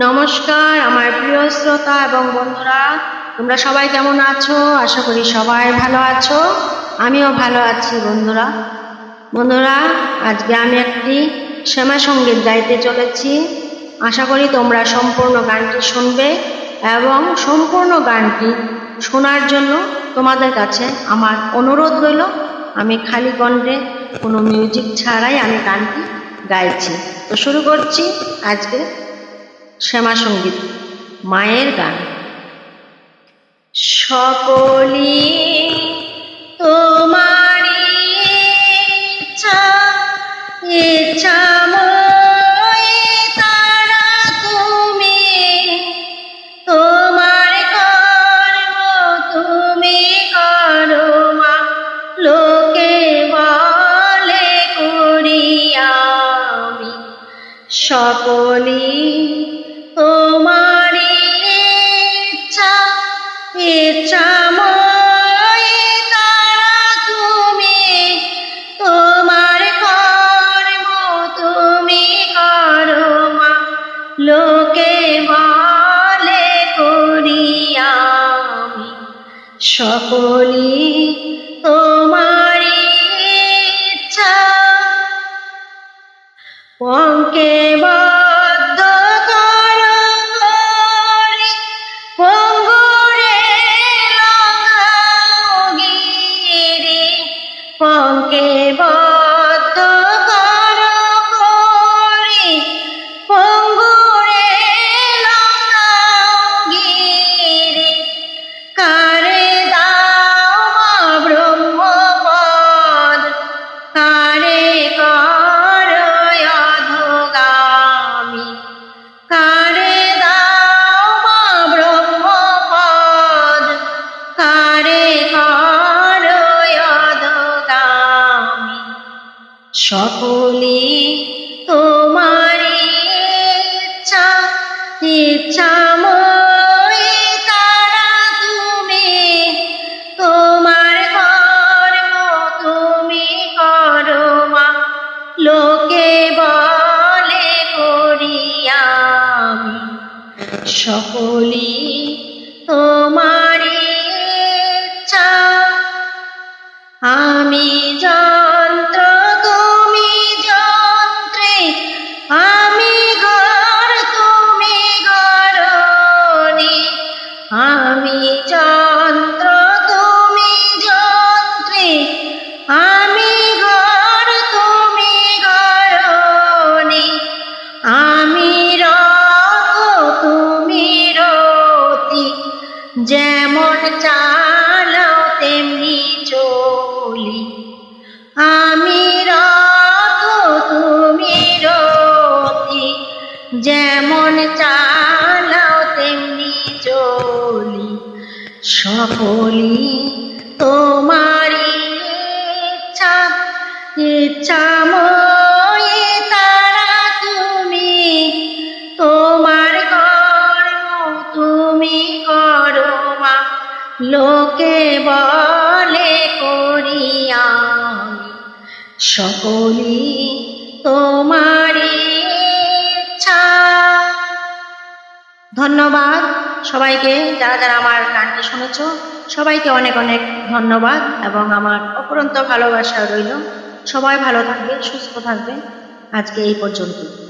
নমস্কার, আমার প্রিয় শ্রোতা এবং বন্ধুরা, তোমরা সবাই কেমন আছো? আশা করি সবাই ভালো আছো। আমিও ভালো আছি, বন্ধুরা। বন্ধুরা, আজকে আমি একটি শ্যামা সংগীত গাইতে চলেছি। আশা করি তোমরা সম্পূর্ণ গানটি শুনবে এবং সম্পূর্ণ গানটি শোনার জন্য তোমাদের কাছে আমার অনুরোধ রইল, আমি খালি কণ্ঠে কোনো মিউজিক ছাড়াই আমি গানটি গাইছি। তো শুরু করছি আজকে শ্যামা সংগীত মায়ের গান। সকলি লোকে বলে করি আমি সকলি তোমারি ইচ্ছা। পঙ্কে বদ্ধ করো পঙ্গুরে পঙ্কে বদ্ধ সকলি তোমারি ইচ্ছা ইচ্ছাময় তারা তুমি। তোমার কর্ম তুমি করো মা, লোকে বলে করি আমি। সকলি তোমারি ইচ্ছা, আমি যন্ত্র চলি আমি রথ তুমি রতি যেমন চালাও তেমনি চলি। সকলি তোমারি ইচ্ছা ইচ্ছাময় তারা সকলি তোমারি ধন্যবাদ সবাইকে, যারা যারা আমার গানটি শুনেছ, সবাইকে অনেক অনেক ধন্যবাদ এবং আমার অপরন্ত ভালোবাসা রইল। সবাই ভালো থাকবে সুস্থ থাকবে আজকে এই পর্যন্ত